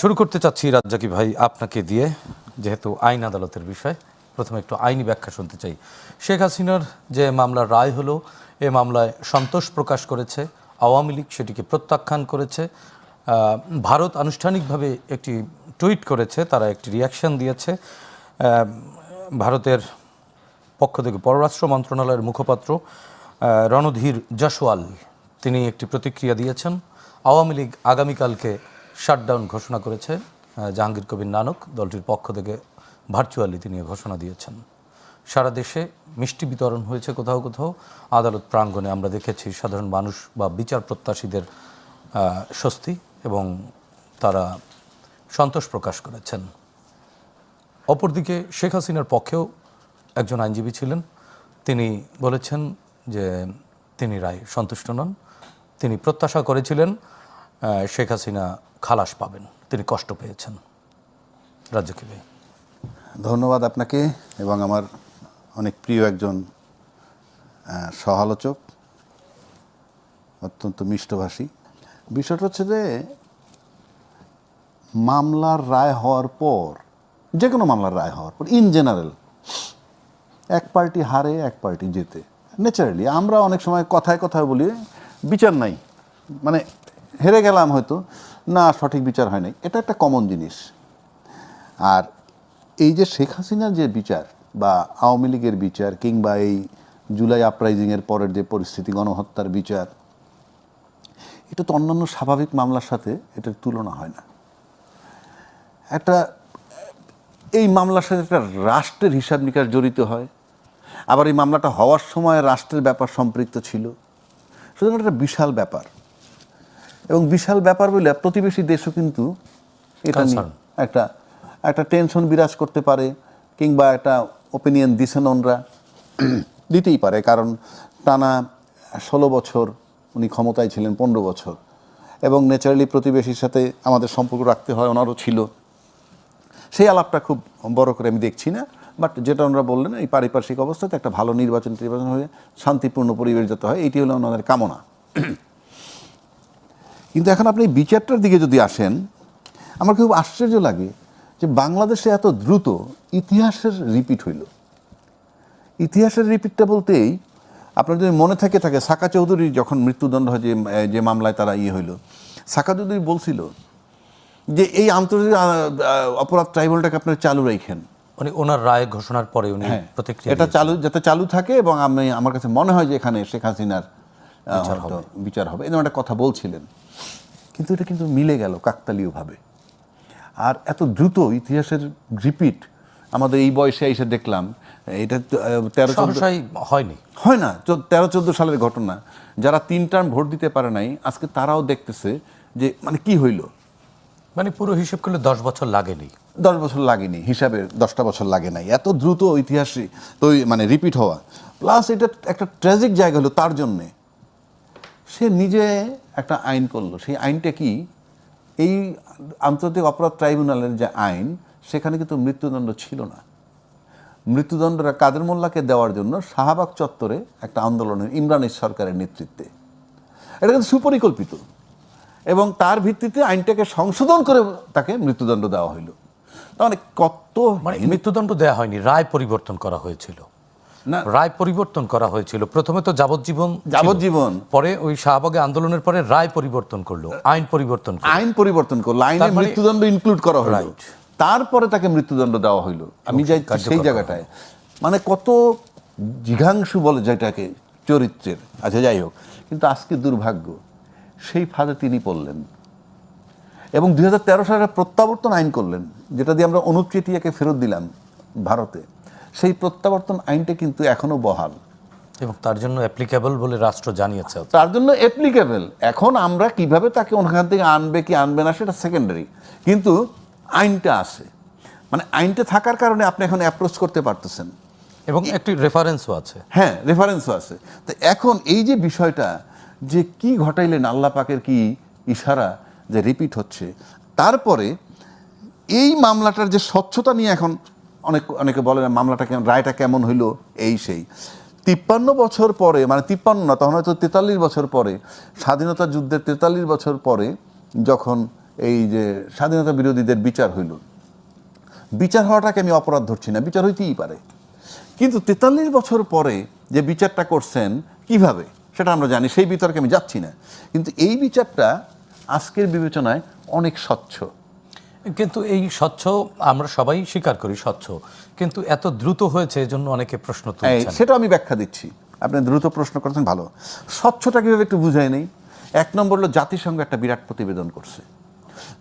শুরু করতে চাচ্ছি রাজ্জাকি ভাই আপনাকে দিয়ে, যেহেতু আইন আদালতের বিষয়। প্রথমে একটু আইনি ব্যাখ্যা শুনতে চাই। শেখ হাসিনার যে মামলার রায় হলো, এ মামলায় সন্তোষ প্রকাশ করেছে, আওয়ামী লীগ সেটিকে প্রত্যাখ্যান করেছে। ভারত আনুষ্ঠানিকভাবে একটি টুইট করেছে, তারা একটি রিয়াকশন দিয়েছে। ভারতের পক্ষ থেকে পররাষ্ট্র মন্ত্রণালয়ের মুখপাত্র রণধীর জসওয়াল তিনি একটি প্রতিক্রিয়া দিয়েছেন। আওয়ামী লীগ আগামীকালকে শাটডাউন ঘোষণা করেছে জাহাঙ্গীর কবির নানক। দলটির পক্ষ থেকে ভার্চুয়ালি তিনি ঘোষণা দিয়েছেন। সারা দেশে মিষ্টি বিতরণ হয়েছে কোথাও কোথাও। আদালত প্রাঙ্গণে আমরা দেখেছি সাধারণ মানুষ বা বিচার প্রত্যাশীদের স্বস্তি এবং তারা সন্তোষ প্রকাশ করেছেন। অপরদিকে শেখ হাসিনার পক্ষেও একজন আইনজীবী ছিলেন। তিনি বলেছেন যে তিনি রায় সন্তুষ্ট নন। তিনি প্রত্যাশা করেছিলেন শেখ হাসিনা খালাস পাবেন। তিনি কষ্ট পেয়েছেন। রাজ্যকে ভাই ধন্যবাদ আপনাকে এবং আমার অনেক প্রিয় একজন সহালোচক, অত্যন্ত মিষ্টভাষী। বিষয়টা হচ্ছে যে, মামলার রায় হওয়ার পর যে কোনো মামলার রায় হওয়ার পর ইন জেনারেল এক পার্টি হারে, এক পার্টি জেতে। ন্যাচারালি আমরা অনেক সময় কথায় কথায় বলি, বিচার নাই। মানে হেরে গেলাম হয়তো। না, সঠিক বিচার হয় নাই। এটা একটা কমন জিনিস। আর এই যে শেখ হাসিনার যে বিচার বা আওয়ামী লীগের বিচার কিংবা এই জুলাই আপরাইজিংয়ের পরের যে পরিস্থিতি, গণহত্যার বিচার, এটা তো অন্যান্য স্বাভাবিক মামলার সাথে এটার তুলনা হয় না। একটা, এই মামলার সাথে একটা রাষ্ট্রের হিসাব নিকাশ জড়িত হয়। আবার এই মামলাটা হওয়ার সময় রাষ্ট্রের ব্যাপার সম্পৃক্ত ছিল। সুতরাং একটা বিশাল ব্যাপার। এবং বিশাল ব্যাপার বলে প্রতিবেশী দেশও কিন্তু এটা নিয়ে একটা একটা টেনশন বিরাজ করতে পারে কিংবা একটা ওপিনিয়ন দিছেন ওনরা দিতেই পারে কারণ টানা ষোলো বছর উনি ক্ষমতায় ছিলেন পনেরো বছর। এবং ন্যাচারালি প্রতিবেশীর সাথে আমাদের সম্পর্ক রাখতে হয় ওনারও ছিল। সেই আলাপটা খুব বড় করে আমি দেখছি না বাট যেটা ওনারা বললেন এই পারিপার্শ্বিক অবস্থাতে একটা ভালো নির্বাচন নির্বাচন হয়ে শান্তিপূর্ণ পরিবেশ যাতে হয় এটি হলো ওনাদের কামনা। কিন্তু এখন আপনি বিচারটার দিকে যদি আসেন আমার খুব আশ্চর্য লাগে যে বাংলাদেশে এত দ্রুত ইতিহাসের রিপিট হইল। ইতিহাসের রিপিটটা বলতেই আপনার যদি মনে থাকে থাকে সাকা চৌধুরী যখন মৃত্যুদণ্ড হয় যে যে মামলায় তারা ইয়ে হইল সাকা চৌধুরী বলছিল যে এই আন্তর্জাতিক অপরাধ ট্রাইব্যুনালটাকে আপনারা চালু রাখেন উনি ওনার রায় ঘোষণার পরে উনি হ্যাঁ প্রতিক্রিয়া এটা চালু যাতে চালু থাকে এবং আমি আমার কাছে মনে হয় যে এখানে শেখ হাসিনার বিচার হবে। এরকম একটা কথা বলছিলেন। কিন্তু এটা কিন্তু মিলে গেল কাকতালীয়ভাবে। আর এত দ্রুত ইতিহাসের রিপিট আমাদের এই বয়সে এসে দেখলাম এটা তেরো হয়নি। হয় না তেরো চোদ্দ সালের ঘটনা। যারা তিন টার্ম ভোট দিতে পারে নাই আজকে তারাও দেখতেছে যে মানে কি হইল? মানে পুরো হিসেব করলে দশ বছর লাগেনি। দশ বছর লাগেনি হিসাবে দশটা বছর লাগে নাই। এত দ্রুত ইতিহাসে তো মানে রিপিট হওয়া। প্লাস এটা একটা ট্র্যাজিক জায়গা হলো তার জন্যে। সে নিজে একটা আইন করল। সেই আইনটা কি? এই আন্তর্জাতিক অপরাধ ট্রাইব্যুনালের যে আইন, সেখানে কিন্তু মৃত্যুদণ্ড ছিল না। মৃত্যুদণ্ডটা কাদের মোল্লাকে দেওয়ার জন্য শাহবাগ চত্বরে একটা আন্দোলনের ইমরানের সরকারের নেতৃত্বে। এটা কিন্তু সুপরিকল্পিত। এবং তার ভিত্তিতে আইনটাকে সংশোধন করে তাকে মৃত্যুদণ্ড দেওয়া হইল। তার মানে কত মানে মৃত্যুদণ্ড দেওয়া হয়নি, রায় পরিবর্তন করা হয়েছিল। রায় পরিবর্তন করা হয়েছিল। প্রথমে তো যাবজ্জীবন যাবজ্জীবন। পরে ওই শাহবাগে আন্দোলনের পরে রায় পরিবর্তন করল আইন পরিবর্তন আইন পরিবর্তন করল। আইনে মানে- মৃত্যুদণ্ড ইনক্লুড করা হলো. তারপরে তাকে মৃত্যুদণ্ড দেওয়া হইল। আমি যাই সেই জায়গাটায়। মানে কত জিঘাংশু বলে যেটাকে চরিত্রের। আচ্ছা যাই হোক। কিন্তু আজকে দুর্ভাগ্য সেই ফাঁদে তিনি পড়লেন। এবং দুই হাজার তেরো সালে প্রত্যাবর্তন আইন করলেন যেটা দিয়ে আমরা অনুপ চেটিয়াকে ফেরত দিলাম ভারতে। সেই প্রত্যাবর্তন আইনটা কিন্তু এখনও বহাল। এবং তার জন্য অ্যাপ্লিকেবল বলে রাষ্ট্র জানিয়েছে। তার জন্য অ্যাপ্লিকেবল এখন আমরা কীভাবে তাকে ওখান থেকে আনবে কি আনবে না সেটা সেকেন্ডারি কিন্তু আইনটা আছে। মানে আইনটা থাকার কারণে আপনি এখন অ্যাপ্রোচ করতে পারতেছেন। এবং একটি রেফারেন্সও আছে। হ্যাঁ রেফারেন্সও আছে। তো এখন এই যে বিষয়টা যে কি ঘটাইলেন আল্লাহ পাকের কি ইশারা যে রিপিট হচ্ছে তারপরে এই মামলাটার যে স্বচ্ছতা নিয়ে এখন অনেক, অনেকে বলে মামলাটা কেমন, রায়টা কেমন হইল? এই সেই। তিপ্পান্ন বছর পরে মানে তিপ্পান্ন না, তখন হয়তো তেতাল্লিশ বছর পরে, স্বাধীনতা যুদ্ধের তেতাল্লিশ বছর পরে যখন এই যে স্বাধীনতা বিরোধীদের বিচার হইল। বিচার হওয়াটাকে আমি অপরাধ ধরছি না, বিচার হইতেই পারে। কিন্তু তেতাল্লিশ বছর পরে যে বিচারটা করছেন, কীভাবে? সেটা আমরা জানি, সেই বিতর্কে আমি যাচ্ছি না। কিন্তু এই বিচারটা আজকের বিবেচনায় অনেক স্বচ্ছ। কিন্তু এই স্বচ্ছ আমরা সবাই স্বীকার করি স্বচ্ছ কিন্তু এত দ্রুত হয়েছে এজন্য অনেকে প্রশ্ন তুলছেন। সেটা আমি ব্যাখ্যা দিচ্ছি। আপনি দ্রুত প্রশ্ন করছেন ভালো। স্বচ্ছটা কীভাবে একটু বুঝাই নেই? এক নম্বর হলো জাতিসংঘ একটা বিরাট প্রতিবেদন করছে।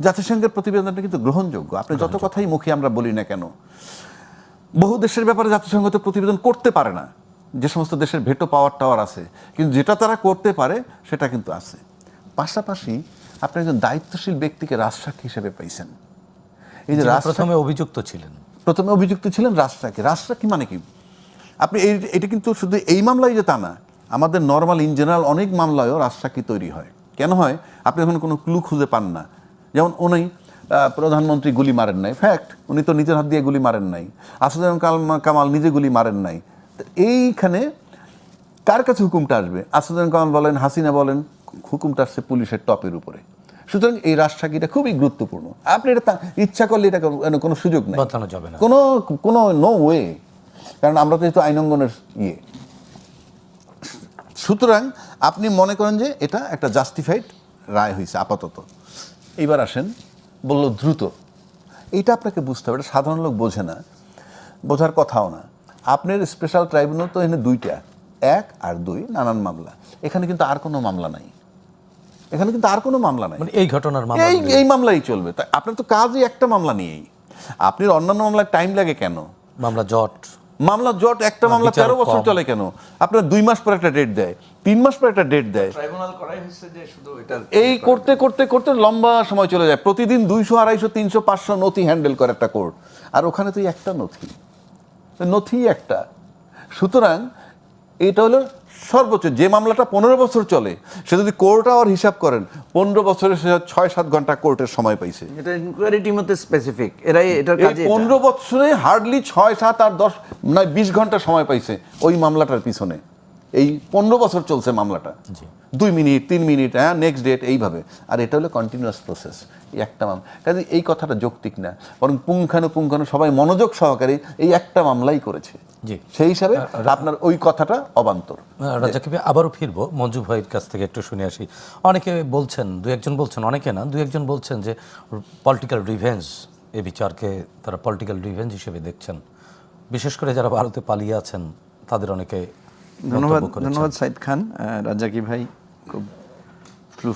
জাতিসংঘের প্রতিবেদনটা কিন্তু গ্রহণযোগ্য। আপনি যত কথাই মুখে আমরা বলি না কেন বহু দেশের ব্যাপারে জাতিসংঘ তো প্রতিবেদন করতে পারে না। যে সমস্ত দেশের ভেটো পাওয়ার টাওয়ার আছে কিন্তু যেটা তারা করতে পারে সেটা কিন্তু আছে। পাশাপাশি আপনি একজন দায়িত্বশীল ব্যক্তিকে রাজসাক্ষী হিসেবে পাইছেন। এই যে প্রথমে অভিযুক্ত ছিলেন। প্রথমে অভিযুক্ত ছিলেন রাজসাক্ষী রাজসাক্ষী মানে কি? আপনি এই এটা কিন্তু শুধু এই মামলায় যে তা না আমাদের নর্মাল ইন জেনারেল অনেক মামলায়ও রাজসাক্ষী তৈরি হয়। কেন হয়? আপনি যখন কোনো ক্লু খুঁজে পান না। যেমন উনি প্রধানমন্ত্রী গুলি মারেন নাই। ফ্যাক্ট উনি তো নিজের হাত দিয়ে গুলি মারেন নাই। আসাদুজ্জামান কামাল নিজে গুলি মারেন নাই। তো এইখানে কার কাছে হুকুমটা আসবে? আসাদুজ্জামান কামাল বলেন হাসিনা বলেন হুকুমটা আসছে পুলিশের টপের উপরে। সুতরাং এই রাজসাক্ষীটা খুবই গুরুত্বপূর্ণ। আপনি এটা ইচ্ছা করলে এটা কোনো- সুযোগ নেই। যাবে না। কোনো কোনো নো ওয়ে কারণ আমরা তো যেহেতু আইনঙ্গনের ইয়ে। সুতরাং আপনি মনে করেন যে এটা একটা জাস্টিফাইড রায় হয়েছে আপাতত। এইবার আসেন বলল দ্রুত। এটা আপনাকে বুঝতে হবে এটা সাধারণ লোক বোঝে না বোঝার কথাও না। আপনার স্পেশাল ট্রাইব্যুনাল তো এখানে দুইটা এক আর দুই নানান মামলা। এখানে কিন্তু আর কোনো মামলা নাই। এখানে কিন্তু আর কোনো মামলা নাই। মানে এই ঘটনার মামলা এই এই মামলাই চলবে। তাই আপনার তো কাজই একটা মামলা নিয়েই। আপনি অন্যান্য মামলায় টাইম লাগে কেন? মামলা জট। মামলা জট একটা মামলা তেরো বছর চলে কেন? আপনার দুই মাস পর একটা ডেট দেয় তিন মাস পর একটা ডেট দেয়। এই করতে করতে করতে লম্বা সময় চলে যায়। প্রতিদিন দুইশো আড়াইশো তিনশো পাঁচশো নথি হ্যান্ডেল করে একটা কোর্ট আর ওখানে তুই একটা নথি। নথি একটা। সুতরাং এটা হলো সর্বোচ্চ যে মামলাটা পনেরো বছর চলে সে যদি কোর্ট আওয়ার হিসাব করেন পনেরো বছরে সে ছয় সাত ঘণ্টা কোর্টের সময় পাইছে এটা ইনকোয়ারি স্পেসিফিক এরাই এটার কাজে এটা। পনেরো বছরে হার্ডলি ছয় সাত আর দশ নয় বিশ ঘণ্টা সময় পাইছে ওই মামলাটার পিছনে এই পনেরো বছর চলছে মামলাটা। দুই মিনিট তিন মিনিট হ্যাঁ নেক্সট ডেট এইভাবে। আর এটা হলো কন্টিনিউয়াস প্রসেস এই একটা মামলা। কাজে এই কথাটা যৌক্তিক না বরং পুঙ্খানু সবাই মনোযোগ সহকারে এই একটা মামলাই করেছে। জি। সেই হিসাবে আপনার ওই কথাটা অবান্তর। রাজাকে আবারও ফিরবো মঞ্জু ভাইয়ের কাছ থেকে একটু শুনে আসি। অনেকে বলছেন দু একজন বলছেন অনেকে না দু একজন বলছেন যে পলিটিক্যাল রিভেঞ্জ এ বিচারকে তারা পলিটিক্যাল রিভেঞ্জ হিসেবে দেখছেন। বিশেষ করে যারা ভারতে পালিয়ে আছেন তাদের অনেকে ধন্যবাদ ধন্যবাদ সাইদ খান। আহ, রাজ্জাকি ভাই খুব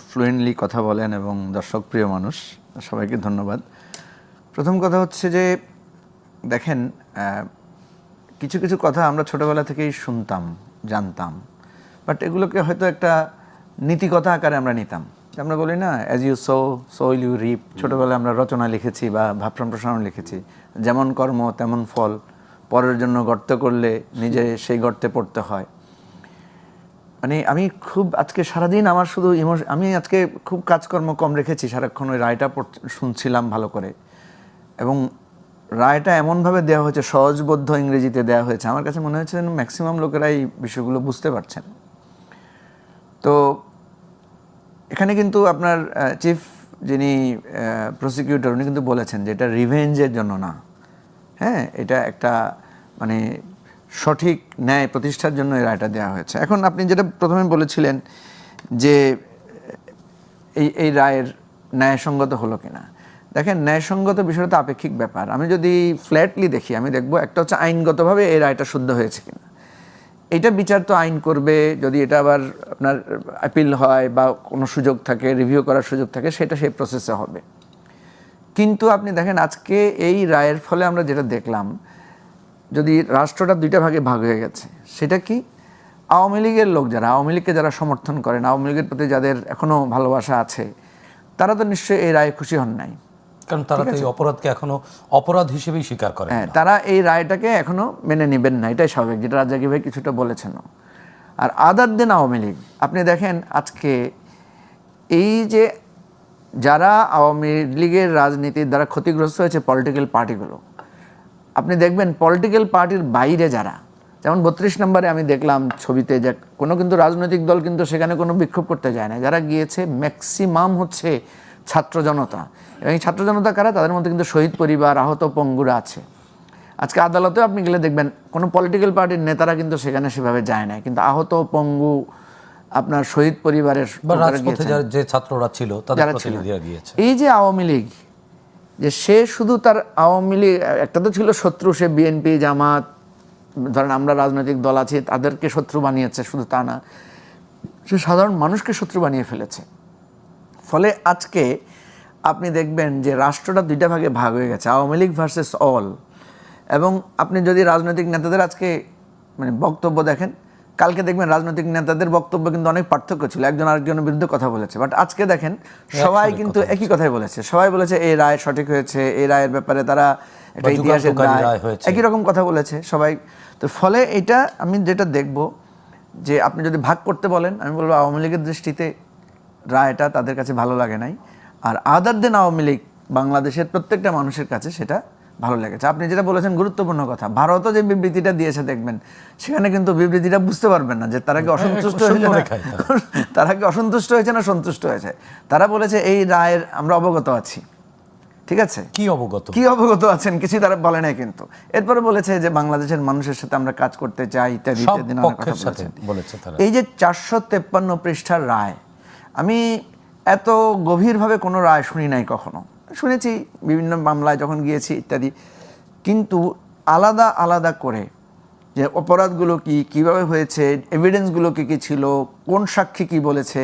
ফ্লুয়েন্টলি কথা বলেন এবং দর্শক প্রিয় মানুষ সবাইকে ধন্যবাদ। প্রথম কথা হচ্ছে যে দেখেন কিছু কিছু কথা আমরা ছোটবেলা থেকেই শুনতাম জানতাম বাট এগুলোকে হয়তো একটা নীতিকথা আকারে আমরা নিতাম। আমরা বলি না as you sow so will you reap ছোটোবেলায় আমরা রচনা লিখেছি বা ভাব প্রসারণ লিখেছি। যেমন কর্ম তেমন ফল। পরের জন্য গর্ত করলে নিজে সেই গর্তে পড়তে হয়। মানে আমি খুব আজকে সারাদিন আমার শুধু ইমোশ আমি আজকে খুব কাজকর্ম কম রেখেছি, সারাক্ষণ ওই রায়টা শুনছিলাম ভালো করে। এবং রায়টা এমনভাবে দেওয়া হয়েছে, সহজবোধ্য ইংরেজিতে দেওয়া হয়েছে। আমার কাছে মনে হচ্ছে ম্যাক্সিমাম লোকেরা এই বিষয়গুলো বুঝতে পারছেন। তো এখানে কিন্তু আপনার চিফ যিনি প্রসিকিউটর উনি কিন্তু বলেছেন যে এটা রিভেঞ্জের জন্য না। হ্যাঁ এটা একটা মানে সঠিক ন্যায় প্রতিষ্ঠার জন্য এই রায়টা দেওয়া হয়েছে। এখন আপনি যেটা প্রথমে বলেছিলেন যে এই এই রায়ের ন্যায়সঙ্গত হলো কিনা। দেখেন, ন্যায়সঙ্গত বিষয়টা আপেক্ষিক ব্যাপার। আমি যদি ফ্ল্যাটলি দেখি, আমি দেখব একটা হচ্ছে আইনগতভাবে এই রায়টা শুদ্ধ হয়েছে কিনা। এটা বিচার তো আইন করবে, যদি এটা আবার আপনার আপিল হয় বা কোনো সুযোগ থাকে রিভিউ করার সুযোগ থাকে, সেটা সেই প্রসেসে হবে। কিন্তু আপনি দেখেন, আজকে এই রায়ের ফলে আমরা যেটা দেখলাম যদি রাষ্ট্রটা দুইটা ভাগে ভাগ হয়ে গেছে সেটা কি? আওয়ামী লীগের লোক যারা আওয়ামী লীগকে যারা সমর্থন করেন আওয়ামী লীগের প্রতি যাদের এখনও ভালোবাসা আছে তারা তো নিশ্চয়ই এই রায়ে খুশি হন নাই। কারণ তারা তো এই অপরাধকে এখনও অপরাধ হিসেবেই স্বীকার করে হ্যাঁ তারা এই রায়টাকে এখনও মেনে নেবেন না এটাই স্বাভাবিক যেটা রাজাকি ভাই কিছুটা বলেছেন আর আদার দেন আওয়ামী লীগ আপনি দেখেন আজকে এই যে যারা আওয়ামী লীগের রাজনীতির দ্বারা ক্ষতিগ্রস্ত হয়েছে পলিটিক্যাল পার্টিগুলো আপনি দেখবেন পলিটিক্যাল পার্টির বাইরে যারা যেমন বত্রিশ নম্বরে আমি দেখলাম ছবিতে যে কোনো কিন্তু রাজনৈতিক দল কিন্তু সেখানে কোনো বিক্ষোভ করতে যায় না। যারা গিয়েছে ম্যাক্সিমাম হচ্ছে ছাত্র জনতা। এবং এই ছাত্র জনতা কারা? তাদের মধ্যে কিন্তু শহীদ পরিবার আহত পঙ্গুরা আছে। আজকে আদালতেও আপনি গেলে দেখবেন কোনো পলিটিক্যাল পার্টির নেতারা কিন্তু সেখানে সেভাবে যায় না। কিন্তু আহত পঙ্গু আপনার শহীদ পরিবারের যে ছাত্ররা ছিল তাদের যারা ছিল। এই যে আওয়ামী লীগ যে সে শুধু তার আওয়ামী লীগ, একটা তো ছিল শত্রু, সে বিএনপি জামাত, ধরেন আমরা রাজনৈতিক দল আছি, তাদেরকে শত্রু বানিয়েছে, শুধু তা না। সে সাধারণ মানুষকে শত্রু বানিয়ে ফেলেছে। ফলে আজকে আপনি দেখবেন যে রাষ্ট্রটা দুইটা ভাগে ভাগ হয়ে গেছে, আওয়ামী লীগ ভার্সেস অল এবং আপনি যদি রাজনৈতিক নেতাদের আজকে মানে বক্তব্য দেখেন কালকে দেখবেন রাজনৈতিক নেতাদের বক্তব্য কিন্তু অনেক পার্থক্য ছিল। একজন আরেকজনের বিরুদ্ধে কথা বলেছে। বাট আজকে দেখেন সবাই কিন্তু একই কথাই বলেছে। সবাই বলেছে এই রায় সঠিক হয়েছে এই রায়ের ব্যাপারে তারা একটা ইতিহাসের একই রকম কথা বলেছে সবাই। তো ফলে এটা আমি যেটা দেখব যে আপনি যদি ভাগ করতে বলেন আমি বলব আওয়ামী লীগের দৃষ্টিতে রায়টা তাদের কাছে ভালো লাগে নাই। আর আদার দেন আওয়ামী লীগ বাংলাদেশের প্রত্যেকটা মানুষের কাছে সেটা ভালো লেগেছে। আপনি যেটা বলেছেন গুরুত্বপূর্ণ কথা। ভারতও যে বিবৃতিটা দিয়েছে দেখবেন সেখানে কিন্তু বিবৃতিটা বুঝতে পারবেন না যে তারা কি অসন্তুষ্ট হয়েছে তারা কি অসন্তুষ্ট হয়েছে না সন্তুষ্ট হয়েছে? তারা বলেছে এই রায়ের আমরা অবগত আছি। ঠিক আছে? কি অবগত? কি অবগত আছেন কিছুই তারা বলে নাই কিন্তু। এরপরে বলেছে যে বাংলাদেশের মানুষের সাথে আমরা কাজ করতে চাই ইত্যাদি ইত্যাদি কথা। বলেছে এই যে চারশো তেপ্পান্ন পৃষ্ঠার রায় আমি এত গভীরভাবে কোনো রায় শুনি নাই কখনো। শুনেছি বিভিন্ন মামলায় যখন গিয়েছি ইত্যাদি। কিন্তু আলাদা আলাদা করে যে অপরাধগুলো কি কীভাবে হয়েছে এভিডেন্সগুলো কি কি ছিল কোন সাক্ষী কি বলেছে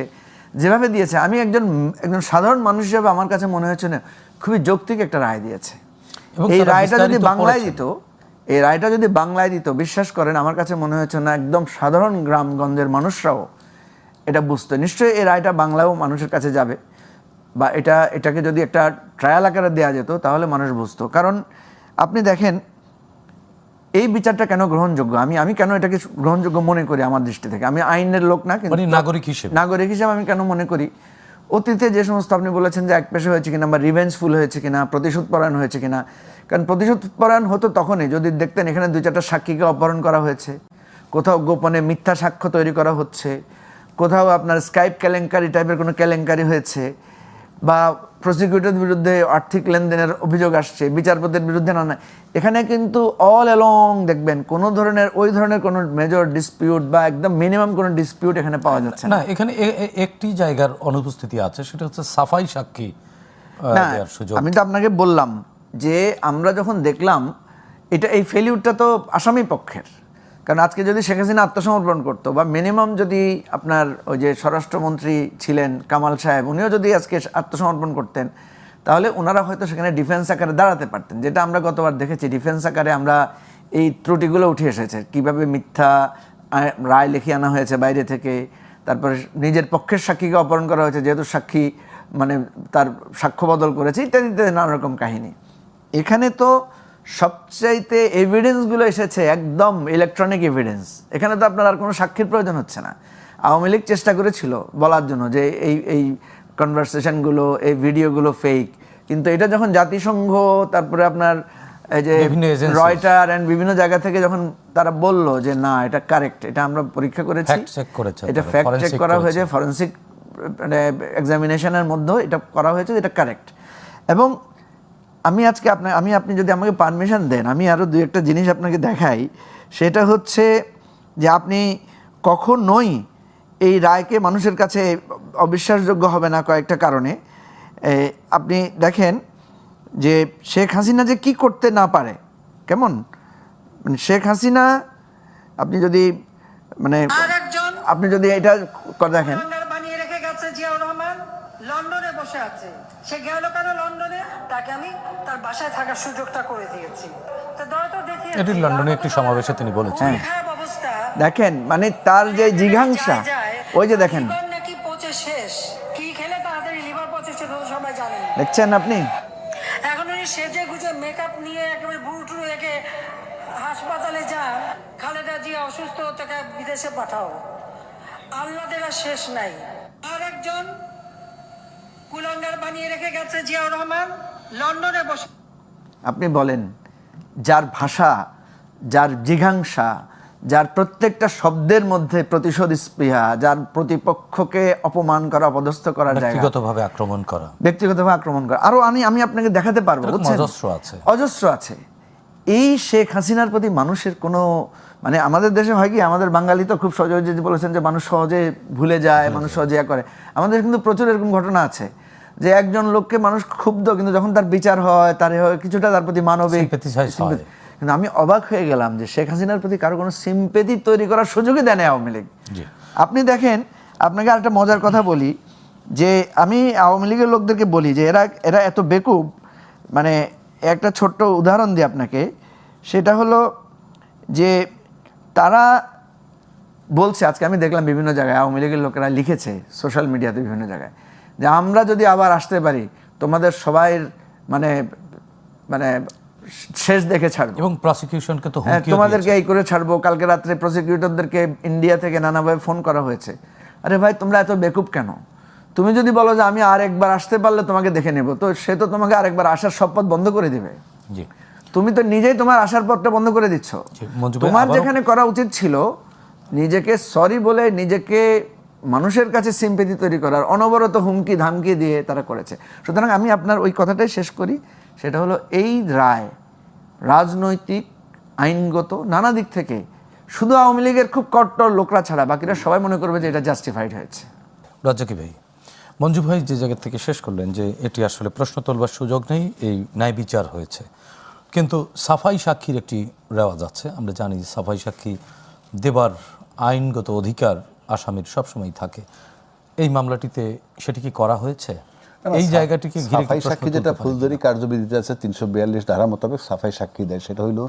যেভাবে দিয়েছে আমি একজন একজন সাধারণ মানুষ হিসেবে আমার কাছে মনে হয়েছে না খুবই যৌক্তিক একটা রায় দিয়েছে। এই রায়টা যদি বাংলায় দিত এই রায়টা যদি বাংলায় দিত বিশ্বাস করেন আমার কাছে মনে হয়েছে না একদম সাধারণ গ্রামগঞ্জের মানুষরাও এটা বুঝতো। নিশ্চয়ই এই রায়টা বাংলাও মানুষের কাছে যাবে। বা এটা এটাকে যদি একটা ট্রায়াল আকারে দেওয়া যেত তাহলে মানুষ বুঝতো। কারণ আপনি দেখেন এই বিচারটা কেন গ্রহণযোগ্য? আমি আমি কেন এটাকে গ্রহণযোগ্য মনে করি আমার দৃষ্টি থেকে? আমি আইনের লোক না কিন্তু মানে নাগরিক হিসেবে। নাগরিক হিসেবে আমি কেন মনে করি? অতীতে যে সমস্ত আপনি বলেছেন যে এক পেশে হয়েছে কিনা বা রিভেঞ্জফুল হয়েছে কিনা প্রতিশোধ পরায়ণ হয়েছে কিনা কারণ প্রতিশোধ পরায়ণ হতো তখনই যদি দেখতেন এখানে দুই চারটা সাক্ষীকে অপহরণ করা হয়েছে কোথাও গোপনে মিথ্যা সাক্ষ্য তৈরি করা হচ্ছে কোথাও আপনার স্কাইপ কেলেঙ্কারি টাইপের কোনো কেলেঙ্কারি হয়েছে বা প্রসিকিউটরের বিরুদ্ধে আর্থিক লেনদেনের অভিযোগ আসছে বিচারপতির বিরুদ্ধে না না এখানে কিন্তু অল অ্যালং দেখবেন কোনো ধরনের ওই ধরনের কোনো মেজর ডিসপিউট বা একদম মিনিমাম কোনো ডিসপিউট এখানে পাওয়া যাচ্ছে না। এখানে একটি জায়গার অনুপস্থিতি আছে সেটা হচ্ছে সাফাই সাক্ষী আমি তো আপনাকে বললাম যে আমরা যখন দেখলাম এটা এই ফেলিউরটা তো আসামি পক্ষের। কারণ আজকে যদি শেখ হাসিনা আত্মসমর্পণ করতো বা মিনিমাম যদি আপনার ওই যে স্বরাষ্ট্রমন্ত্রী ছিলেন কামাল সাহেব, উনিও যদি আজকে আত্মসমর্পণ করতেন, তাহলে ওনারা হয়তো সেখানে ডিফেন্স আকারে দাঁড়াতে পারতেন। যেটা আমরা গতবার দেখেছি ডিফেন্স আকারে আমরা এই ত্রুটিগুলো উঠে এসেছে। কীভাবে মিথ্যা রায় লিখে আনা হয়েছে বাইরে থেকে, তারপরে নিজের পক্ষের সাক্ষীকে অপহরণ করা হয়েছে, যেহেতু সাক্ষী মানে তার সাক্ষ্য বদল করেছে ইত্যাদি ইত্যাদি নানা রকম কাহিনী। এখানে তো সবচাইতে এভিডেন্সগুলো এসেছে একদম ইলেকট্রনিক এভিডেন্স এখানে তো আপনার আর কোনো সাক্ষীর প্রয়োজন হচ্ছে না। আওয়ামী লীগ চেষ্টা করেছিল বলার জন্য যে এই এই কনভারসেশনগুলো এই ভিডিওগুলো ফেক কিন্তু এটা যখন জাতিসংঘ তারপরে আপনার এই যে রয়টার অ্যান্ড বিভিন্ন জায়গা থেকে যখন তারা বলল যে না এটা কারেক্ট এটা আমরা পরীক্ষা করেছি। এটা ফ্যাক্ট চেক করা হয়েছে ফরেন্সিক মানে এক্সামিনেশনের মধ্যেও এটা করা হয়েছে এটা কারেক্ট এবং আমি আজকে আপনার আমি আপনি যদি আমাকে পারমিশন দেন আমি আরও দু একটা জিনিস আপনাকে দেখাই। সেটা হচ্ছে যে আপনি কখনোই এই রায়কে মানুষের কাছে অবিশ্বাসযোগ্য হবে না কয়েকটা কারণে। আপনি দেখেন যে শেখ হাসিনা যে কি করতে না পারে কেমন? মানে শেখ হাসিনা আপনি যদি মানে আপনি যদি এটা করে দেখেন। লন্ডনে বসে আছে। সে গেল কেন লন্ডনে? তাকে আমি তার বাসায় থাকার সুযোগটা করে দিয়েছি। এটি লন্ডনে একটি সমাবেশে তিনি বলেছেন। খারাপ দেখেন মানে তার যে জিঘাংসা ওই যে দেখেন। নাকি পচে শেষ। কি খেলে তাড়াতাড়ি লিভার পচে সেটা তো সবাই জানেন। দেখছেন আপনি? এখন উনি সেজে গুজে মেকআপ নিয়ে একেবারে বুড়ো টুড়ো রেখে হাসপাতালে যান। খালেদা জিয়া অসুস্থ তাকে বিদেশে পাঠাও। আল্লাদের আর শেষ নাই। আর একজন কুলাঙ্গার বানিয়ে রেখে গেছে জিয়াউর রহমান লন্ডনে বসে আপনি বলেন যার ভাষা যার জিঘাংসা যার প্রত্যেকটা শব্দের মধ্যে প্রতিশোধ স্পৃহা যার প্রতিপক্ষকে অপমান করা অপদস্থ করা ব্যক্তিগতভাবে আক্রমণ করা। ব্যক্তিগতভাবে আক্রমণ করা। আরও আমি আমি আপনাকে দেখাতে পারব অজস্র আছে। অজস্র আছে। এই শেখ হাসিনার প্রতি মানুষের কোনো মানে আমাদের দেশে হয় কি আমাদের বাঙালি তো খুব সহজে বলেছেন যে মানুষ সহজে ভুলে যায় মানুষ সহজে করে। আমাদের কিন্তু প্রচুর এরকম ঘটনা আছে যে একজন লোককে মানুষ ক্ষুব্ধ কিন্তু যখন তার বিচার হয় তার হয়, কিছুটা তার প্রতি মানবিক কিন্তু আমি অবাক হয়ে গেলাম যে শেখ হাসিনার প্রতি কারও কোনো সিম্পেথি তৈরি করার সুযোগই দেয় না আওয়ামী লীগ। আপনি দেখেন আপনাকে আরেকটা মজার কথা বলি যে আমি আওয়ামী লীগের লোকদেরকে বলি যে এরা এরা এত বেকুব মানে একটা ছোট্ট উদাহরণ দিই আপনাকে। সেটা হলো যে তারা বলছে আজকে আমি দেখলাম বিভিন্ন জায়গায় আওয়ামী লীগের লোকেরা লিখেছে সোশ্যাল মিডিয়াতে বিভিন্ন জায়গায় যে আমরা যদি আবার আসতে পারি তোমাদের সবাইয়ের মানে মানে শেষ দেখে ছাড়বো। এবং প্রসিকিউশনকে তো হ্যাঁ তোমাদেরকে এই করে ছাড়বো। কালকে রাত্রে প্রসিকিউটরদেরকে ইন্ডিয়া থেকে নানাভাবে ফোন করা হয়েছে। আরে ভাই তোমরা এত বেকুব কেন? তুমি যদি বলো যে আমি আর একবার আসতে পারলে তোমাকে দেখে নেব তো সে তো তোমাকে আরেকবার আসার সব পথ বন্ধ করে দিবে। জি। তুমি তো নিজেই তোমার আসার পথটা বন্ধ করে দিচ্ছ। তোমার যেখানে করা উচিত ছিল নিজেকে সরি বলে নিজেকে মানুষের কাছে সিম্পেথি তৈরি করার অনবরত হুমকি ধামকি দিয়ে তারা করেছে। সুতরাং আমি আপনার ওই কথাটাই শেষ করি সেটা হলো এই রায় রাজনৈতিক আইনগত নানা দিক থেকে শুধু আওয়ামী লীগের খুব কট্টর লোকরা ছাড়া বাকিরা সবাই মনে করবে যে এটা জাস্টিফাইড হয়েছে। রাজ্জাকি ভাই মঞ্জু ভাই যে জায়গা থেকে শেষ করলেন যে এটি আসলে প্রশ্ন তোলবার সুযোগ নেই এই ন্যায় বিচার হয়েছে। কিন্তু সাফাই সাক্ষীর একটি রেওয়াজ আছে। আমরা জানি যে সাফাই সাক্ষী দেবার আইনগত অধিকার আসামির সবসময় থাকে। এই মামলাটিতে সেটি কি করা হয়েছে? এই জায়গাটিকে কি সাফাই সাক্ষী যেটা? ফৌজদারি কার্যবিধিতে আছে তিনশো বিয়াল্লিশ ধারা মোতাবেক সাফাই সাক্ষী দেয়। সেটা হইল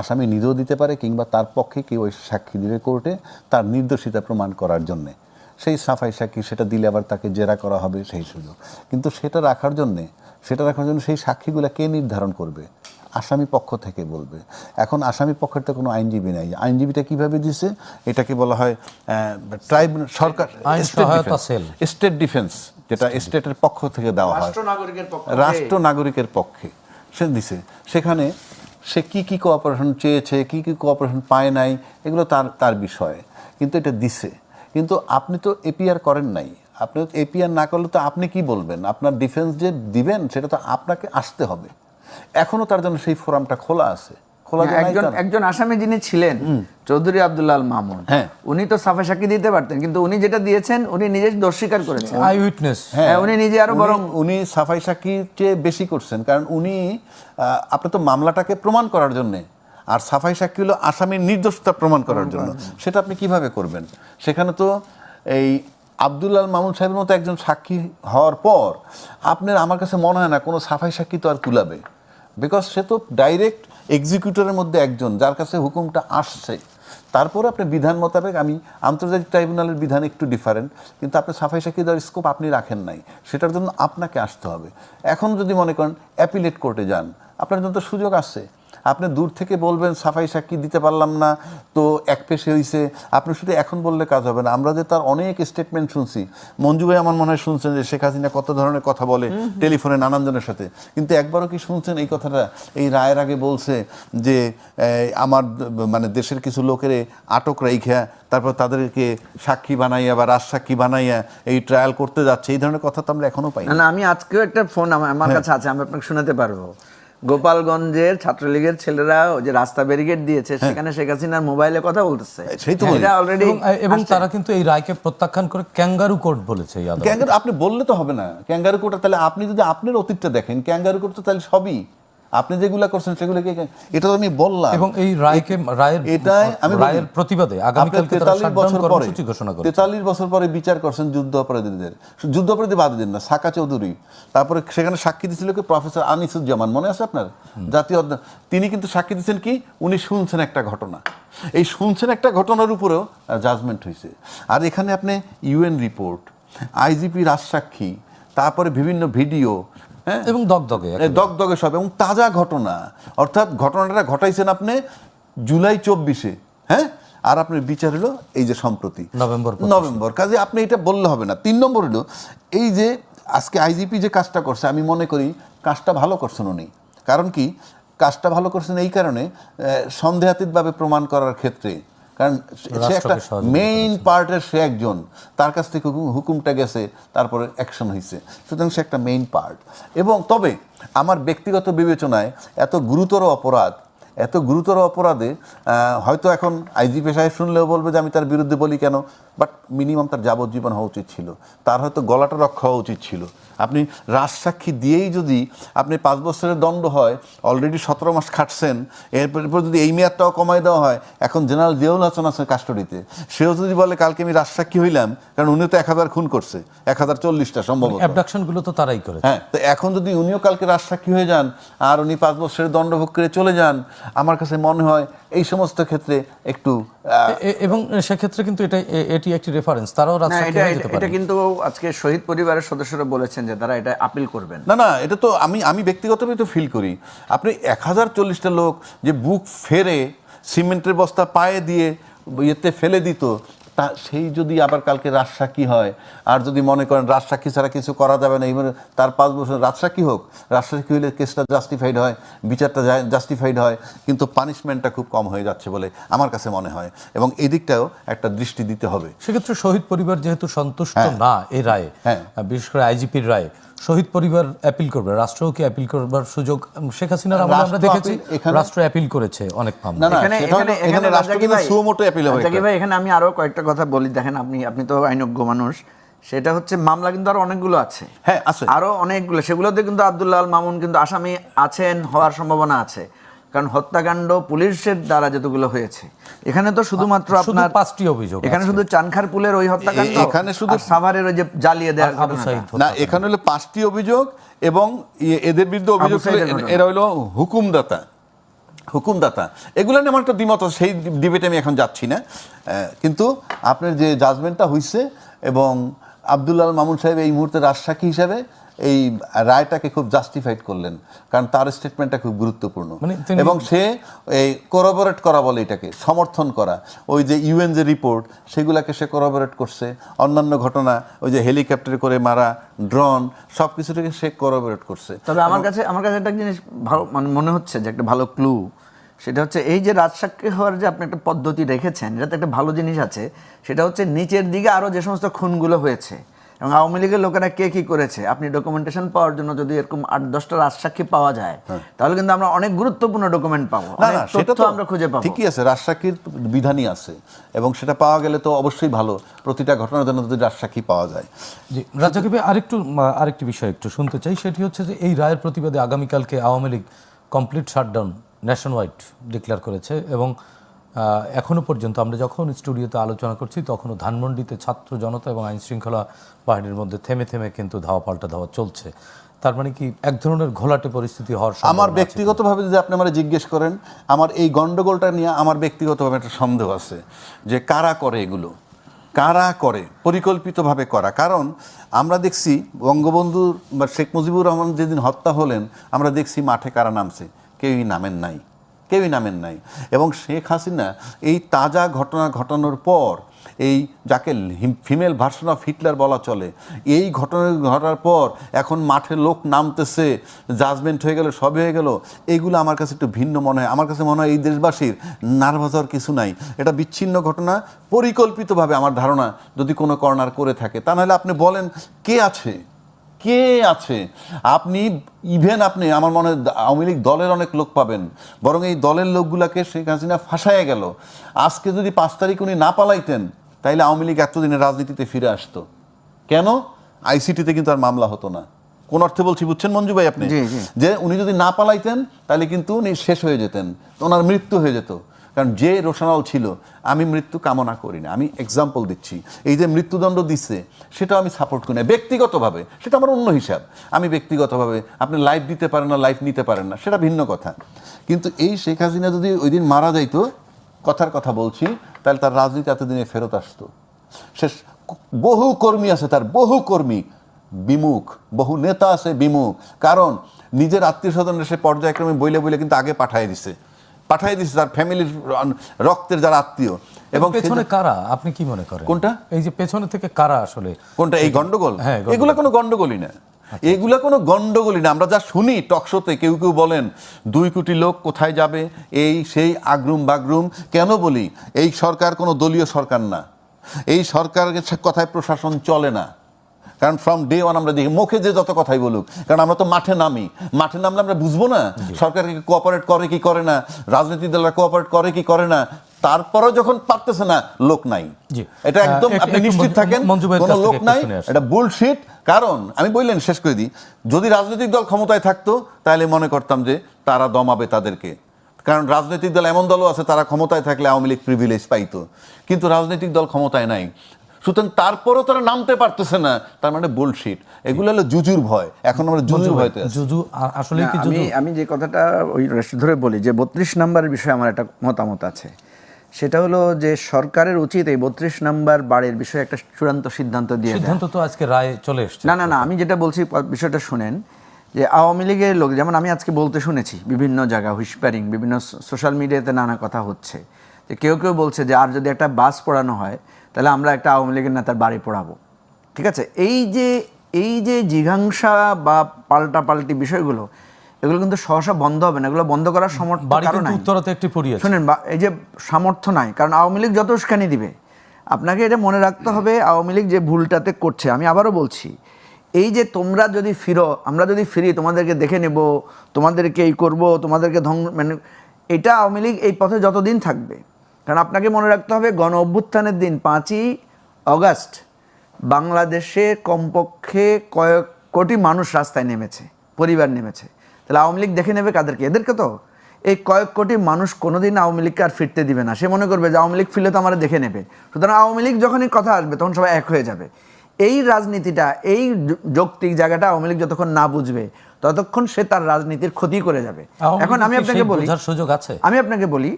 আসামি নিজেও দিতে পারে কিংবা তার পক্ষে কেউ ওই সাক্ষী দিবে কোর্টে তার নির্দোষিতা প্রমাণ করার জন্যে। সেই সাফাই সাক্ষী সেটা দিলে আবার তাকে জেরা করা হবে সেই সুযোগ। কিন্তু সেটা রাখার জন্যে সেটা রাখার জন্য সেই সাক্ষীগুলো কে নির্ধারণ করবে? আসামি পক্ষ থেকে বলবে। এখন আসামি পক্ষের তো কোনো আইনজীবী নাই। আইনজীবীটা কীভাবে দিছে? এটাকে বলা হয় ট্রাইব সরকার। State defence. যেটা স্টেটের পক্ষ থেকে দেওয়া হয়। রাষ্ট্র নাগরিকের পক্ষে। রাষ্ট্র নাগরিকের পক্ষে। সে দিছে। সেখানে সে কি কি কোঅপারেশন চেয়েছে কি কি কোঅপারেশন পায় নাই এগুলো তার তার বিষয়। কিন্তু এটা দিছে। কিন্তু আপনি তো এপিআর করেন নাই। আপনি এপিআর না করলে তো আপনি কি বলবেন? আপনার ডিফেন্স যে দিবেন সেটা তো আপনাকে আসতে হবে। এখনও তার জন্য সেই ফোরামটা খোলা আছে। খোলা যে নাই একজন একজন আসামি যিনি ছিলেন চৌধুরী আব্দুল্লাহ আল মামুন হ্যাঁ। উনি তো সাফা সাক্ষী দিতে পারতেন কিন্তু উনি যেটা দিয়েছেন উনি নিজে দোষ স্বীকার করেছেন। আই উইটনেস হ্যাঁ, উনি নিজে আরও বরং উনি সাফাই সাক্ষীর চেয়ে বেশি করছেন কারণ উনি আহ, আপনি তো মামলাটাকে প্রমাণ করার জন্যে আর সাফাই সাক্ষী হলো আসামির নির্দোষতা প্রমাণ করার জন্য। সেটা আপনি কীভাবে করবেন? সেখানে তো এই আব্দুল্লাল মামুন সাহেবের মতো একজন সাক্ষী হওয়ার পর আপনার আমার কাছে মনে হয় না কোনো সাফাই সাক্ষী তো আর কুলাবে বিকজ সে তো ডাইরেক্ট এক্সিকিউটরের মধ্যে একজন যার কাছে হুকুমটা আসছে। তারপরে আপনি বিধান মোতাবেক আমি আন্তর্জাতিক ট্রাইব্যুনালের বিধান একটু ডিফারেন্ট কিন্তু আপনি সাফাই সাক্ষী দেওয়ার স্কোপ আপনি রাখেন নাই। সেটার জন্য আপনাকে আসতে হবে। এখন যদি মনে করেন অ্যাপিলেট কোর্টে যান আপনার জন্য তো সুযোগ আছে। আপনি দূর থেকে বলবেন সাফাই সাক্ষী দিতে পারলাম না তো এক পেশে হয়েছে আপনি শুধু এখন বললে কাজ হবে না। আমরা যে তার অনেক স্টেটমেন্ট শুনছি। মঞ্জু ভাই আমার মনে হয় শুনছেন যে শেখ হাসিনা কত ধরনের কথা বলে টেলিফোনে নানানজনের সাথে। কিন্তু একবারও কি শুনছেন এই কথাটা? এই রায়ের আগে বলছে যে আমার মানে দেশের কিছু লোকেরে আটক রাইখা তারপর তাদেরকে সাক্ষী বানাইয়া বা রাজসাক্ষী বানাইয়া এই ট্রায়াল করতে যাচ্ছে। এই ধরনের কথা তো আমরা এখনও পাই না আমি আজকেও একটা ফোন আমার আমার হ্যাঁ। কাছে আছে আমি আপনাকে শোনাতে পারব। গোপালগঞ্জের ছাত্রলীগের ছেলেরা ওই যে রাস্তা ব্যারিকেড দিয়েছে সেখানে শেখ হাসিনার মোবাইলে কথা বলতেছে। হ্যাঁ। এবং তারা কিন্তু এই রায়কে প্রত্যাখ্যান করে ক্যাঙ্গারু কোর্ট বলেছে ক্যাঙ্গারু আপনি বললে তো হবে না। ক্যাঙ্গারু কোর্ট তাহলে আপনি যদি আপনার অতীতটা দেখেন ক্যাঙ্গারু কোর্ট তো তাহলে সবই আপনি যেগুলো করছেন সেগুলোকে এটা তো আমি বললাম। এবং এই রায়কে রায়ের এটাই আমি রায়ের প্রতিবাদে আগামীকালকে তারা 43 শাটডাউন বছর পরে ঘোষণা করে তেতাল্লিশ বছর পরে বিচার করছেন যুদ্ধ অপরাধীদের। যুদ্ধ অপরাধী বাদ দিন না সাকা চৌধুরী। তারপরে সেখানে সাক্ষী দিয়েছিল কি? প্রফেসর আনিসুজ্জামান মনে আছে আপনার? জাতীয় তিনি কিন্তু সাক্ষী দিচ্ছেন কি? উনি শুনছেন একটা ঘটনা। এই শুনছেন একটা ঘটনার উপরেও জাজমেন্ট হয়েছে আর এখানে আপনি ইউএন রিপোর্ট আইজিপি রাজসাক্ষী তারপরে বিভিন্ন ভিডিও হ্যাঁ। এবং দগদগে দগদগে সব এবং তাজা ঘটনা। অর্থাৎ ঘটনাটা ঘটাইছেন আপনি জুলাই চব্বিশে হ্যাঁ? আর আপনার বিচার হলো এই যে সম্প্রতি। নভেম্বর নভেম্বর কাজে আপনি এটা বললে হবে না। তিন নম্বর হলো এই যে আজকে আইজিপি যে কাজটা করছে আমি মনে করি কাজটা ভালো করছেন উনি। কারণ কি? কাজটা ভালো করছেন এই কারণে সন্দেহাতীতভাবে প্রমাণ করার ক্ষেত্রে। কারণ সে- একটা মেইন পার্টের সে একজন। তার কাছ থেকে হুকুম- হুকুমটা গেছে তারপরে অ্যাকশন হয়েছে সুতরাং সে একটা মেইন পার্ট এবং তবে আমার ব্যক্তিগত বিবেচনায় এত গুরুতর অপরাধ এত গুরুতর অপরাধে হয়তো এখন আইজি পেশায় শুনলেও বলবে যে আমি তার বিরুদ্ধে বলি কেন? বাট মিনিমাম তার যাবজ্জীবন হওয়া উচিত ছিল। তার হয়তো গলাটা রক্ষা হওয়া উচিত ছিল। আপনি রাজসাক্ষী দিয়েই যদি আপনি পাঁচ বছরের দণ্ড হয় অলরেডি সতেরো মাস খাটছেন এরপর যদি এই মেয়াদটাও কমাই দেওয়া হয় এখন জেনারেল জিয়াউল হাসান আছে কাস্টডিতে। সেও যদি বলে কালকে আমি রাজসাক্ষী হইলাম কারণ উনিও তো এক হাজার খুন করছে এক হাজার চল্লিশটা সম্ভবত। অ্যাবডাকশনগুলো তো তারাই করে হ্যাঁ তো এখন যদি উনিও কালকে রাজসাক্ষী হয়ে যান আর উনি পাঁচ বছরের দণ্ডভোগ করে চলে যান আমার কাছে মনে হয় এই সমস্ত ক্ষেত্রে একটু এবং সেক্ষেত্রে কিন্তু এটা এটি একটি রেফারেন্স তারাও এটা কিন্তু আজকে শহীদ পরিবারের সদস্যরা বলেছেন যে তারা এটা আপিল করবেন। না না এটা তো আমি আমি ব্যক্তিগতভাবে তো ফিল করি। আপনি এক হাজার চল্লিশটা লোক যে বুক ফেরে সিমেন্টের বস্তা পায়ে দিয়ে ইয়েতে ফেলে দিত তা সেই যদি আবার কালকে রাজসাক্ষী হয় আর যদি মনে করেন রাজসাক্ষী ছাড়া কিছু করা যাবে না এবার তার পাঁচ বছর রাজসাক্ষী হোক রাজসাক্ষী হলে কেসটা জাস্টিফাইড হয় বিচারটা জাস্টিফাইড হয় কিন্তু পানিশমেন্টটা খুব কম হয়ে যাচ্ছে বলে আমার কাছে মনে হয় এবং এদিকটাও একটা দৃষ্টি দিতে হবে সেক্ষেত্রে শহীদ পরিবার যেহেতু সন্তুষ্ট হ্যাঁ। না এই রায়ে হ্যাঁ। বিশেষ করে আইজিপির রায়ে শহীদ পরিবার অ্যাপিল করবে রাষ্ট্র কি অ্যাপিল করবার সুযোগ শেখ হাসিনার আমলে আমরা দেখেছি রাষ্ট্র অ্যাপিল করেছে অনেক মামলা। না এখানে এখানে এখানে রাষ্ট্র কিন্তু সুমোটো অ্যাপিল হবে রাজাকি ভাই এখানে আমি আরও কয়েকটা কথা বলি। দেখেন আপনি আপনি তো আইনজ্ঞ মানুষ। সেটা হচ্ছে মামলা কিন্তু আরও অনেকগুলো আছে। হ্যাঁ, আছে। আরও অনেকগুলো। সেগুলোতে কিন্তু আব্দুল্লাহ আল মামুন কিন্তু আসামি আছেন হওয়ার সম্ভাবনা আছে। কারণ হত্যাকাণ্ড পুলিশের দ্বারা যতগুলো হয়েছে। এখানে তো শুধুমাত্র শুধু আপনার পাঁচটি অভিযোগ এখানে শুধু চানখার পুলের ওই হত্যাকাণ্ড এখানে শুধু- সাভারের ওই যে জ্বালিয়ে দেওয়ার না এখানে হলো পাঁচটি অভিযোগ এবং ইয়ে এদের বিরুদ্ধে অভিযোগ এরা হলো হুকুমদাতা। হুকুমদাতা। এগুলো নিয়ে আমার একটা দ্বিমত সেই ডিবেটে আমি এখন যাচ্ছি না। আহ, কিন্তু আপনার যে জাজমেন্টটা হইছে এবং আব্দুল্লাহ আল মামুন সাহেব এই মুহূর্তে রাজসাক্ষী হিসাবে এই রায়টাকে খুব জাস্টিফাইড করলেন কারণ তার স্টেটমেন্টটা খুব গুরুত্বপূর্ণ। মানে এবং সে এই কোরাবোরেট করা বলে এটাকে সমর্থন করা। ওই যে ইউএন যে রিপোর্ট সেগুলাকে সে কোরাবোরেট করছে। অন্যান্য ঘটনা ওই যে হেলিকপ্টারে করে মারা ড্রোন সব কিছুটাকে সে কোরাবোরেট করছে। তবে আমার কাছে আমার কাছে একটা জিনিস ভালো মানে মনে হচ্ছে যে একটা ভালো ক্লু সেটা হচ্ছে এই যে রাজসাক্ষী হওয়ার যে আপনি একটা পদ্ধতি রেখেছেন এটাতে একটা ভালো জিনিস আছে সেটা হচ্ছে নিচের দিকে আরও যে সমস্ত খুনগুলো হয়েছে। এবং আওয়ামী লীগের লোকেরা কে কি করেছে? আপনি ডকুমেন্টেশন পাওয়ার জন্য যদি এরকম আট দশটা রাজসাক্ষী পাওয়া যায় তাহলে কিন্তু আমরা অনেক গুরুত্বপূর্ণ ডকুমেন্ট পাবো। সেটা তথ্য তো আমরা খুঁজে পাবো। ঠিকই আছে রাজসাক্ষীর বিধানই আছে এবং সেটা পাওয়া গেলে তো অবশ্যই ভালো প্রতিটা ঘটনার জন্য যদি রাজসাক্ষী পাওয়া যায়। জি রাজাকি ভাই আরেকটু আরেকটি বিষয় একটু শুনতে চাই সেটি হচ্ছে যে এই রায়ের প্রতিবাদে আগামীকালকে Awami League complete shutdown nation wide declare করেছে এবং আহ, এখনও পর্যন্ত আমরা যখন স্টুডিওতে আলোচনা করছি তখনও ধানমন্ডিতে ছাত্র জনতা এবং আইন শৃঙ্খলা বাহিনীর মধ্যে থেমে থেমে কিন্তু ধাওয়া পাল্টা ধাওয়া চলছে। তার মানে কি এক ধরনের ঘোলাটে পরিস্থিতি হওয়ার আমার ব্যক্তিগতভাবে যদি আপনি আমার জিজ্ঞেস করেন আমার এই গন্ডগোলটা নিয়ে আমার ব্যক্তিগতভাবে একটা সন্দেহ আছে যে কারা করে এগুলো? কারা করে? পরিকল্পিতভাবে করা? কারণ আমরা দেখছি বঙ্গবন্ধু বা শেখ মুজিবুর রহমান যেদিন হত্যা হলেন আমরা দেখছি মাঠে কারা নামছে কেউই নামেন নাই। কেউই নামেন নাই। এবং শেখ হাসিনা এই তাজা ঘটনা ঘটানোর পর, এই যাকে ফিমেল ভার্সন অফ হিটলার বলা চলে, এই ঘটনা ঘটার পর এখন মাঠে লোক নামতেছে, জাজমেন্ট হয়ে গেল সব হয়ে গেল এইগুলো আমার কাছে একটু ভিন্ন মনে হয়। আমার কাছে মনে হয় এই দেশবাসীর নার্ভাস হওয়ার কিছু নাই। এটা বিচ্ছিন্ন ঘটনা, পরিকল্পিতভাবে আমার ধারণা যদি কোনো কর্নার করে থাকে। তা নাহলে আপনি বলেন, কে আছে? কে আছে? আপনি ইভেন আপনি আমার মনে হয় আওয়ামী লীগ দলের অনেক লোক পাবেন। বরং এই দলের লোকগুলাকে শেখ হাসিনা ফাঁসায় গেল। আজকে যদি পাঁচ তারিখ উনি না পালাইতেন তাইলে আওয়ামী লীগ এতদিনে রাজনীতিতে ফিরে আসতো। কেন? আইসিটিতে কিন্তু আর মামলা হতো না। কোন অর্থে বলছি বুঝছেন মঞ্জু ভাই আপনি। যে উনি যদি না পালাইতেন তাহলে কিন্তু উনি শেষ হয়ে যেতেন। ওনার মৃত্যু হয়ে যেত। কারণ যে রোশনাল ছিল, আমি মৃত্যু কামনা করি না। আমি এক্সাম্পল দিচ্ছি। এই যে মৃত্যুদণ্ড দিচ্ছে সেটাও আমি সাপোর্ট করি না। ব্যক্তিগতভাবে, সেটা আমার অন্য হিসাব। আমি ব্যক্তিগতভাবে, আপনি লাইফ দিতে পারেন না লাইফ নিতে পারেন না, সেটা ভিন্ন কথা। কিন্তু এই শেখ হাসিনা যদি ওই দিন মারা যাইতো, কথার কথা বলছি, তাহলে তার রাজনীতি এতদিনে ফেরত আসতো। সে বহু কর্মী আছে তার, বহু কর্মী। বিমুখ, বহু নেতা আছে বিমুখ। কারণ, নিজের আত্মীয় স্বজনের সে পর্যায়ক্রমে বইলে বইলে কিন্তু আগে পাঠিয়ে দিছে। পাঠিয়ে দিছে তার ফ্যামিলির রক্তের যারা আত্মীয়। এবং পেছনে কারা? আপনি কি মনে করেন? কোনটা? এই যে পেছনে থেকে কারা আসলে? কোনটা? এই গন্ডগোল? হ্যাঁ। এগুলো কোনো গন্ডগোলই না। এগুলা কোনো গন্ডগোলই না। আমরা যা শুনি টকশোতে কেউ কেউ বলেন দুই কোটি লোক কোথায় যাবে? এই সেই আগ্রুম বাগরুম। কেন বলি? এই সরকার কোনো দলীয় সরকার না। এই সরকারের কথায় প্রশাসন চলে না। কারণ ফ্রম ডে ওয়ান আমরা দেখি মুখে যে যত কথাই বলুক কারণ আমরা তো মাঠে নামি। মাঠে নামলে আমরা বুঝব না সরকারকে কোঅপারেট করে কি করে না রাজনৈতিক দলরা কোঅপারেট করে কি করে না তারপরেও যখন পারতেছে না লোক নাই। এটা একদম আপনি নিশ্চিত থাকেন কোনো লোক নাই এটা বুলশিট কারণ আমি বললেন শেষ করে দিই যদি রাজনৈতিক দল ক্ষমতায় থাকতো তাহলে মনে করতাম যে তারা দমাবে তাদেরকে। কারণ রাজনৈতিক দল এমন দলও আছে তারা ক্ষমতায় থাকলে আওয়ামী লীগ প্রিভিলেজ পাইতো। কিন্তু রাজনৈতিক দল ক্ষমতায় নাই। সুতরাং তারপরও তারা নামতে পারতেছে না। তার মানে বুলশিট এগুলো হলো জুজুর ভয়। এখন আমরা জুজুর ভয়তে জুজু আসলে কি আমি আমি যে কথাটা ওই রেস্ট ধরে বলি যে বত্রিশ নাম্বারের বিষয়ে আমার একটা মতামত আছে। সেটা হলো যে সরকারের উচিত এই বত্রিশ নাম্বার বাড়ির বিষয়ে একটা চূড়ান্ত সিদ্ধান্ত দিয়ে সিদ্ধান্ত তো আজকে রায় চলে এসছে। না না না আমি যেটা বলছি বিষয়টা শুনেন যে আওয়ামী লীগের লোক যেমন আমি আজকে বলতে শুনেছি বিভিন্ন জায়গা হুইসপারিং বিভিন্ন সোশ্যাল মিডিয়াতে নানা কথা হচ্ছে। যে কেউ কেউ বলছে যে আর যদি একটা বাস পড়ানো হয় তাহলে আমরা একটা আওয়ামী লীগের নেতার বাড়ি পড়াবো। ঠিক আছে? এই যে এই যে জিঘাংসা বা পাল্টা পাল্টি বিষয়গুলো এগুলো কিন্তু সহসা বন্ধ হবে না। এগুলো বন্ধ করার সমর্থ বাড়ি কারণ। উত্তরাতে একটি শোনেন বা- এই যে সামর্থ্য নাই কারণ আওয়ামী লীগ যত উস্কানি দিবে। আপনাকে এটা মনে রাখতে হবে আওয়ামী লীগ যে ভুলটাতে করছে আমি আবারও বলছি এই যে তোমরা যদি ফিরো আমরা যদি ফিরি তোমাদেরকে দেখে নেব তোমাদেরকে এই করব তোমাদেরকে ধ্বংস মানে এটা আওয়ামী লীগ এই পথে যতদিন থাকবে। কারণ আপনাকে মনে রাখতে হবে গণ অভ্যুত্থানের দিন পাঁচই অগাস্ট বাংলাদেশে কমপক্ষে কয়েক কোটি মানুষ রাস্তায় নেমেছে পরিবার নেমেছে। তাহলে আওয়ামী লীগ দেখে নেবে কাদেরকে? এদেরকে তো। এই কয়েক কোটি মানুষ কোনোদিন আওয়ামী লীগকে আর ফিরতে দিবে না। সে মনে করবে যে আওয়ামী লীগ ফিরলে তো আমরা দেখে নেবে। সুতরাং আওয়ামী লীগ যখনই কথা আসবে তখন সবাই এক হয়ে যাবে। এই রাজনীতিটা এই যৌক্তিক জায়গাটা আওয়ামী লীগ যতক্ষণ না বুঝবে ততক্ষণ সে তার রাজনীতির ক্ষতি করে যাবে। এখন আমি আপনাকে বলি সুযোগ আছে। আমি আপনাকে বলি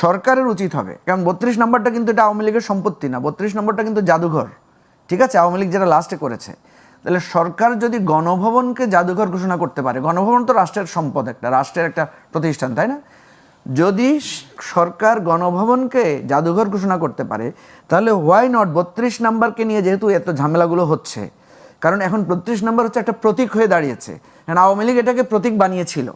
সরকারের উচিত হবে। কারণ বত্রিশ নম্বরটা কিন্তু এটা আওয়ামী লীগের সম্পত্তি না। বত্রিশ নম্বরটা কিন্তু জাদুঘর। ঠিক আছে? আওয়ামী লীগ যেটা লাস্টে করেছে। তাহলে সরকার যদি গণভবনকে জাদুঘর ঘোষণা করতে পারে, গণভবন তো রাষ্ট্রের সম্পদ একটা, রাষ্ট্রের একটা প্রতিষ্ঠান, তাই না? যদি সরকার গণভবনকে জাদুঘর ঘোষণা করতে পারে, তাহলে হোয়াই নট বত্রিশ নাম্বারকে নিয়ে যেহেতু এত ঝামেলাগুলো হচ্ছে, কারণ এখন বত্রিশ নাম্বার হচ্ছে একটা প্রতীক হয়ে দাঁড়িয়েছে। কারণ আওয়ামী লীগ এটাকে প্রতীক বানিয়েছিল।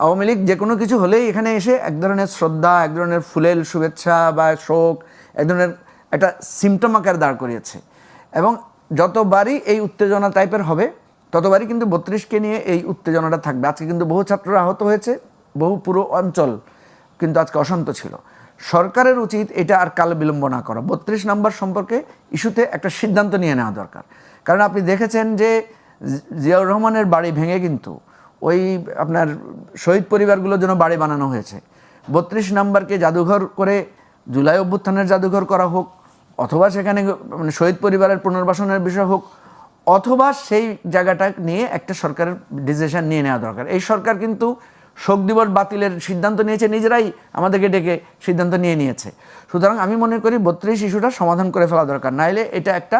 আওয়ামী লীগ যে কোনো কিছু হলেই এখানে এসে এক ধরনের শ্রদ্ধা, এক ধরনের ফুলেল শুভেচ্ছা বা শোক, এক ধরনের একটা সিমটম আকার দাঁড় করিয়েছে। এবং যতবারই এই উত্তেজনা টাইপের হবে, ততবারই কিন্তু বত্রিশকে নিয়ে এই উত্তেজনাটা থাকবে। আজকে কিন্তু বহু ছাত্ররা আহত হয়েছে, বহু পুরো অঞ্চল কিন্তু আজকে অশান্ত ছিল। সরকারের উচিত এটা আর কাল বিলম্ব না করা। বত্রিশ নাম্বার সম্পর্কে ইস্যুতে একটা সিদ্ধান্ত নিয়ে নেওয়া দরকার। কারণ আপনি দেখেছেন যে জিয়াউর রহমানের বাড়ি ভেঙে কিন্তু ওই আপনার শহীদ পরিবারগুলোর জন্য বাড়ি বানানো হয়েছে। বত্রিশ নাম্বারকে জাদুঘর করে জুলাই অভ্যুত্থানের জাদুঘর করা হোক, অথবা সেখানে মানে শহীদ পরিবারের পুনর্বাসনের বিষয় হোক, অথবা সেই জায়গাটা নিয়ে একটা সরকারের ডিসিশন নিয়ে নেওয়া দরকার। এই সরকার কিন্তু শোক দিবস বাতিলের সিদ্ধান্ত নিয়েছে, নিজেরাই আমাদেরকে ডেকে সিদ্ধান্ত নিয়ে নিয়েছে। সুতরাং আমি মনে করি বত্রিশ ইস্যুটা সমাধান করে ফেলা দরকার, নাইলে এটা একটা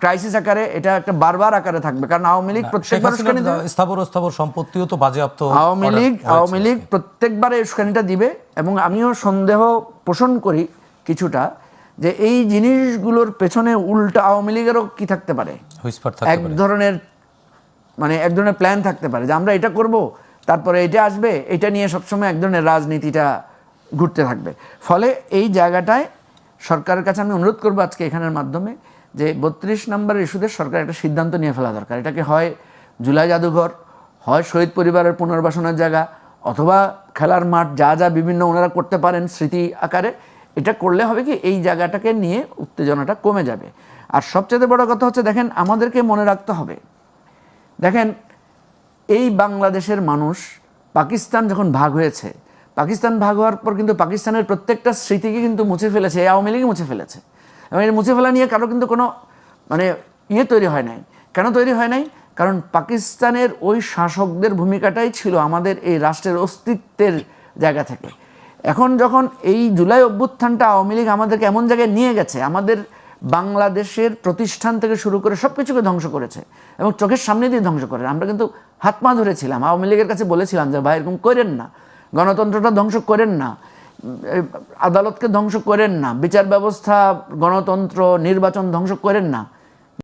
ক্রাইসিস আকারে এটা একটা বারবার আকারে থাকবে। কারণ আওয়ামী লীগ প্রত্যেকবার উস্কানি স্থাবর স্থাবর সম্পত্তিও তো বাজেয়াপ্ত আওয়ামী লীগ আওয়ামী লীগ প্রত্যেকবারে উস্কানিটা দিবে এবং আমিও সন্দেহ পোষণ করি কিছুটা যে এই জিনিসগুলোর পেছনে উল্টা আওয়ামী লীগেরও কি থাকতে পারে? এক ধরনের মানে এক ধরনের প্ল্যান থাকতে পারে যে আমরা এটা করব তারপরে এটা আসবে এটা নিয়ে সবসময় এক ধরনের রাজনীতিটা ঘুরতে থাকবে। ফলে এই জায়গাটায় সরকারের কাছে আমি অনুরোধ করব আজকে এখানের মাধ্যমে যে বত্রিশ নম্বর ইস্যুতে সরকার একটা সিদ্ধান্ত নিয়ে ফেলা দরকার। এটাকে হয় জুলাই জাদুঘর, হয় শহীদ পরিবারের পুনর্বাসনের জায়গা, অথবা খেলার মাঠ, যা যা বিভিন্ন ওনারা করতে পারেন স্মৃতি আকারে, এটা করলে হবে কি এই জায়গাটাকে নিয়ে উত্তেজনাটা কমে যাবে। আর সবচেয়ে বড় কথা হচ্ছে, দেখেন, আমাদেরকে মনে রাখতে হবে। দেখেন, এই বাংলাদেশের মানুষ পাকিস্তান যখন ভাগ হয়েছে, পাকিস্তান ভাগ হওয়ার পর কিন্তু পাকিস্তানের প্রত্যেকটা স্মৃতিকে কিন্তু মুছে ফেলেছে, এই আওয়ামী লীগই মুছে ফেলেছে। এবং এই মুছে ফেলা নিয়ে কারও কিন্তু কোনো মানে ইয়ে তৈরি হয় নাই। কেন তৈরি হয় নাই? কারণ পাকিস্তানের ওই শাসকদের ভূমিকাটাই ছিল আমাদের এই রাষ্ট্রের অস্তিত্বের জায়গা থেকে। এখন যখন এই জুলাই অভ্যুত্থানটা আওয়ামী লীগ আমাদেরকে এমন জায়গায় নিয়ে গেছে, আমাদের বাংলাদেশের প্রতিষ্ঠান থেকে শুরু করে সব কিছুকে ধ্বংস করেছে এবং চোখের সামনে দিয়ে ধ্বংস করে। আমরা কিন্তু হাত পা ধরেছিলাম। আওয়ামী লীগের কাছে বলেছিলাম যে, ভাই, এরকম করেন না। গণতন্ত্রটা ধ্বংস করেন না। আদালতকে ধ্বংস করেন না বিচার ব্যবস্থা গণতন্ত্র নির্বাচন ধ্বংস করেন না।